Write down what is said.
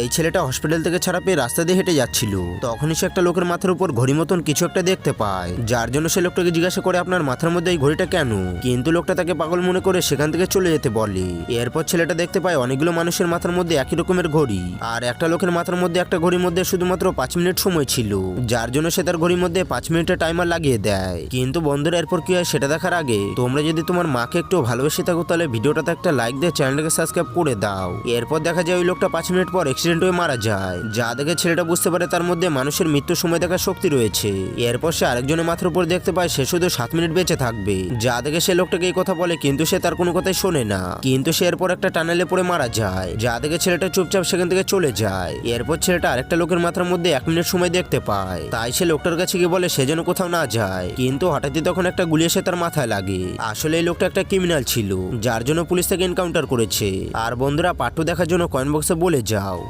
এই ছেলেটা হসপিটাল থেকে ছাড়া পেয়ে রাস্তা দিয়ে হেঁটে যাচ্ছিল। তখনই সে একটা লোকের মাথার উপর ঘড়ি মতন কিছু একটা দেখতে পায়। যার জন্য সে লোকটাকে জিজ্ঞাসা করে, আপনার মাথার মধ্যে এই ঘড়িটা কেন? কিন্তু লোকটা তাকে পাগল মনে করে সেখান থেকে চলে যেতে বলে। এরপর ছেলেটা দেখতে পায়, অনেকগুলো মানুষের মাথার মধ্যে একই রকমের ঘড়ি। আর একটা লোকের মাথার মধ্যে একটা ঘড়ির মধ্যে শুধুমাত্র পাঁচ মিনিট সময় ছিল, যার জন্য সে তার ঘড়ির মধ্যে পাঁচ মিনিটের টাইমার লাগিয়ে দেয়। কিন্তু বন্ধুরা, এরপর কি হয় সেটা দেখার আগে, তোমরা যদি তোমার মাকে একটু ভালোবেসে থাকো, তাহলে ভিডিওটাতে একটা লাইক দিয়ে চ্যানেলটাকে সাবস্ক্রাইব করে দাও। এরপর দেখা যায় ওই লোকটা পাঁচ মিনিট পর অ্যাক্সিডেন্ট হয়ে মারা যায়। যা দেখে ছেলেটা বুঝতে পারে তার মধ্যে মানুষের মৃত্যুর সময় দেখার শক্তি রয়েছে। এরপর সে আরেকজনের মাথার উপর দেখতে পায় সে শুধু সাত মিনিট বেঁচে থাকবে। যা দেখে সে লোকটাকে এই কথা বলে, কিন্তু সে তার কোনো কথাই শোনে না। কিন্তু সে এরপর একটা টানেলে পড়ে মারা যায়। যা দেখে ছেলেটা চুপচাপ সেখান থেকে চলে যায়। এরপর ছেলেটা আরেকটা লোকের মাথার মধ্যে এক মিনিট সময় দেখতে পায়। তাই সে লোকটার কাছে গিয়ে বলে, সে যেন কোথাও না যায়। কিন্তু হঠাৎই তখন একটা গুলি এসে তার মাথায় লাগে। আসলে এই লোকটা একটা ক্রিমিনাল ছিল, যার জন্য পুলিশ তাকে এনকাউন্টার করেছে। আর বন্ধুরা পাট্টু দেখার জন্য কয়েন বক্সে বলে যাও।